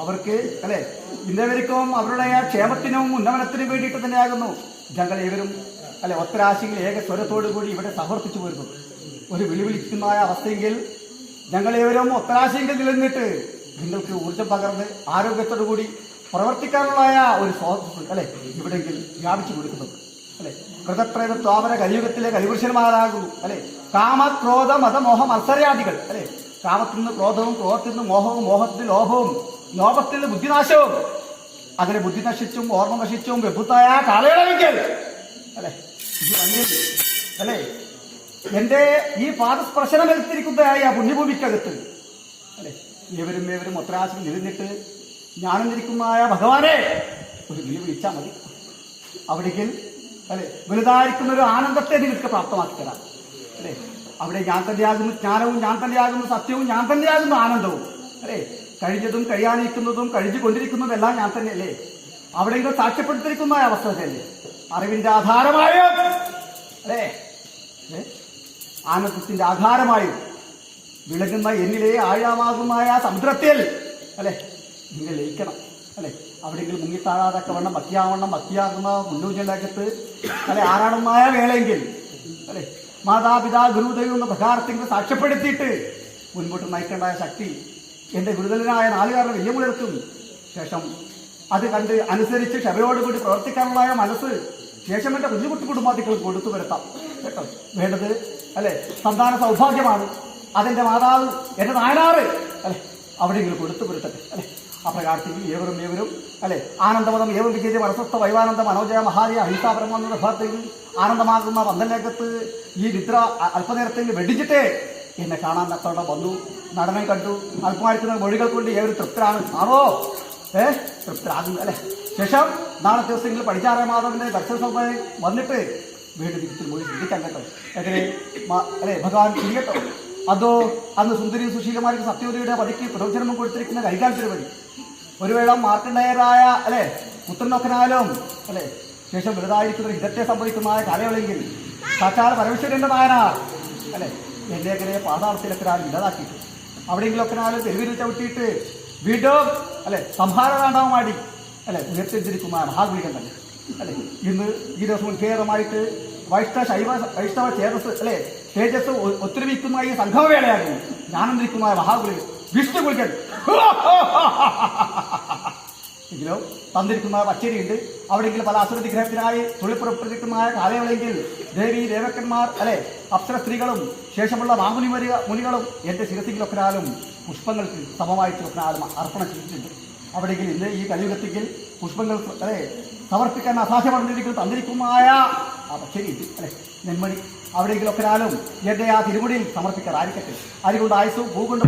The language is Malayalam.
അവർക്ക് അല്ലെ? ഇന്നവർക്കും അവരുടെ ആ ക്ഷേമത്തിനും ഉന്നമനത്തിനും വേണ്ടിയിട്ട് തന്നെയാകുന്നു. ഞങ്ങൾ ഏവരും അല്ലെ ഒത്തരാശികൾ ഏക സ്വരത്തോടു കൂടി ഇവിടെ സമർപ്പിച്ചു പോരുന്നു. ഒരു വിളിവിളിക്കുന്നതായ അവസ്ഥയെങ്കിൽ ഞങ്ങൾ ഏവരും ഒത്തരാശികൾ നിലനിന്നിട്ട് നിങ്ങൾക്ക് ഊർജം പകർന്ന് ആരോഗ്യത്തോടു കൂടി പ്രവർത്തിക്കാനുള്ള ഒരു സ്വാതന്ത്ര്യം അല്ലെ ഇവിടെങ്കിൽ വ്യാപിച്ചു കൊടുക്കുന്നത് അല്ലെ കൃതപ്രേത ത്വാപര കലിയുഗത്തിലെ കലിപുരുഷന്മാരാകുന്നു അല്ലെ കാമ ക്രോധ മതമോഹ മത്സരാദികൾ അല്ലെ കാമത്തിൽ നിന്ന് ക്രോധവും ക്രോധത്തിൽ നിന്ന് മോഹവും മോഹത്തിൽ ലോഭവും ലോഭത്തിൽ നിന്ന് ബുദ്ധിനാശവും അതിനെ ബുദ്ധി നശിച്ചും ഓർമ്മ നശിച്ചും വെബുത്തായ കാലയളവിക്കൽ അല്ലെ? അല്ലെ? എന്റെ ഈ പാദസ്പർശനം എടുത്തിരിക്കുന്നതായ ആ പുണ്യഭൂമിക്കകത്ത് അല്ലെ? ഇവരും ഏവരും ഒത്രാശം നിലനിന്നിട്ട് ഞാനെന്നിരിക്കുന്നതായ ഭഗവാനെ ഒരു വിളി വിളിച്ചാൽ മതി. അവിടേക്ക് അല്ലെ? വലുതായിരിക്കുന്ന ഒരു ആനന്ദത്തെ നിങ്ങൾക്ക് പ്രാപ്തമാക്കി തരാം അല്ലെ? അവിടെ ഞാൻ തന്നെയാകുന്നു ജ്ഞാനവും ഞാൻ തന്നെയാകുന്നു സത്യവും ഞാൻ തന്നെയാകുന്നു ആനന്ദവും. അല്ലെ? കഴിഞ്ഞതും കഴിയാനിരിക്കുന്നതും കഴിഞ്ഞുകൊണ്ടിരിക്കുന്നതും എല്ലാം ഞാൻ തന്നെയല്ലേ? അവിടെയെങ്കിലും സാക്ഷ്യപ്പെടുത്തിയിരിക്കുന്ന അവസ്ഥ തന്നെ അറിവിന്റെ ആധാരമായോ? അല്ലേ? ആനന്ദത്തിന്റെ ആധാരമായും? വിളകുന്ന എന്നിലെ ആഴമാകുമായ സമുദ്രത്തിൽ അല്ലെ? നിങ്ങൾ ലയിക്കണം അല്ലെ? അവിടെയെങ്കിലും മുങ്ങിത്താഴാതൊക്കെ വണ്ണം മത്തിയാവണ്ണം മത്തിയാകുന്ന മുന്നൂജലകത്ത് അല്ലെ? ആറാടുമായ വേളയെങ്കിൽ അല്ലെ? മാതാപിതാ ഗുരുദൈവം എന്ന സാക്ഷ്യപ്പെടുത്തിയിട്ട് മുൻപോട്ട് നയിക്കേണ്ട ശക്തി എന്റെ ഗുരുതലനായ നാലുകാരുടെ വെല്ലുവിളിർക്കും ശേഷം അത് കണ്ട് അനുസരിച്ച് ക്ഷമയോടുകൂടി പ്രവർത്തിക്കാനുള്ള മനസ്സ് ശേഷം എന്റെ കുഞ്ഞുകുട്ടി കുടുംബാദികൾ കൊടുത്തു വരുത്താം. കേട്ടോ? വേണ്ടത് അല്ലെ? സന്താന സൗഭാഗ്യമാണ്. അതെന്റെ മാതാവ് എന്റെ നായനാറ് അല്ലെ? അവിടെയെങ്കിലും കൊടുത്തു വരുത്തട്ടെ അല്ലെ? അപ്രകാരത്തിൽ ഏവരും ഏവരും അല്ലെ? ആനന്ദമതം ഏവം വിജയ മനസ്വസ്ഥ വൈവാനന്ദ മനോജയ മഹാരി അഹിംസാപരമെന്ന ഭാഗത്തിൽ ആനന്ദമാകുന്ന പന്തലേക്കത്ത് ഈ നിദ്ര അല്പനേരത്തിൽ വെടിച്ചിട്ടേ എന്നെ കാണാൻ തത്തോടെ വന്നു. നടനെ കണ്ടു. അല്പമായിരിക്കുന്ന മൊഴികൾ കൊണ്ട് ഏവരും തൃപ്തരാണ് ആണോ ഏ? തൃപ്തരാകുന്നു അല്ലെ? ശേഷം നാളെ ദിവസങ്ങളിൽ പടിഞ്ഞാറേ മാധവന്റെ ദർശന സൗകര്യം വന്നിട്ട് വീണ്ടും തിരിച്ചു മൊഴി ചിന്തിക്കാൻ കേട്ടോ. എങ്ങനെ? അല്ലേ അല്ലെ ഭഗവാൻ ചിരിക്കട്ടോ അതോ അന്ന് സുന്ദരി സുശീലമാർക്ക് സത്യവതിയുടെ പതിക്ക് പ്രവചനം കൊടുത്തിരിക്കുന്ന കൈകാൽ തിരുവതി ഒരു വേള മാർക്കണ്ടയരായ അല്ലെ പുത്രനൊക്കനാലും അല്ലെ ശേഷം വലുതായിരിക്കുന്ന ഹിതത്തെ സംഭവിക്കുന്നതായ കാലയളെങ്കിൽ സാക്ഷാൽ പരമേശ്വരന്റെ നായനാർ അല്ലെ എന്നെ പാതാളത്തിലൊക്കെ പാതാളത്തിലൊക്കെ ഇല്ലാതാക്കിയിട്ട് അവിടെയെങ്കിലൊക്കെ ആൾ തെരുവിൽ ചവിട്ടിയിട്ട് വീണ്ടും അല്ലെ സംഹാരതാണ്ഡവമാടി അല്ലെ ഉയർത്തിരിക്കുമാർ മഹാഗുളികൻ തന്നെ. അല്ലെ ഇന്ന് ഈ ദിവസം ഉത്ഭേദമായിട്ട് വൈഷ്ണവ ശൈവ വൈഷ്ണവ ചേതസ് അല്ലെ തേജസ് ഒത്തൊരുമിക്കുന്ന ഈ സംഘവേളയായിരുന്നു ഞാനെന്നിരിക്കുന്ന മഹാഗുളികൻ വിഷ്ണു ഗുളികൻ എങ്കിലോ തന്നിരിക്കുന്ന പച്ചരിയുണ്ട് അവിടെയെങ്കിലും പല അസുര വിഗ്രഹത്തിനായി തൊഴിൽപ്പുറപ്പെട്ടിരിക്കുന്ന കാലയളെങ്കിൽ ദേവി ദേവക്കന്മാർ അല്ലെ അപ്സര സ്ത്രീകളും ശേഷമുള്ള വാമുനി വരിക മുനികളും എന്റെ ശിരസികളൊക്കെയാലും പുഷ്പങ്ങൾക്ക് സമമായിട്ട് ഒക്കെയാലും അർപ്പണം ചെയ്തിട്ടുണ്ട്. അവിടെയെങ്കിൽ ഇന്ന് ഈ കലിയുഗത്തിൽ പുഷ്പങ്ങൾ അല്ലെ സമർപ്പിക്കാൻ അസാധ്യപ്പെടുന്നിരിക്കുന്ന തന്നിരിക്കുമായ ആ പച്ചരിയുണ്ട് അല്ലെ നെന്മണി. അവിടെയെങ്കിലും ഒക്കെയാലും എന്റെ ആ തിരുമുടിയിൽ സമർപ്പിക്കാറായിരിക്കട്ടെ. അതുകൊണ്ട് ആയുസും ഭൂകൊണ്ട്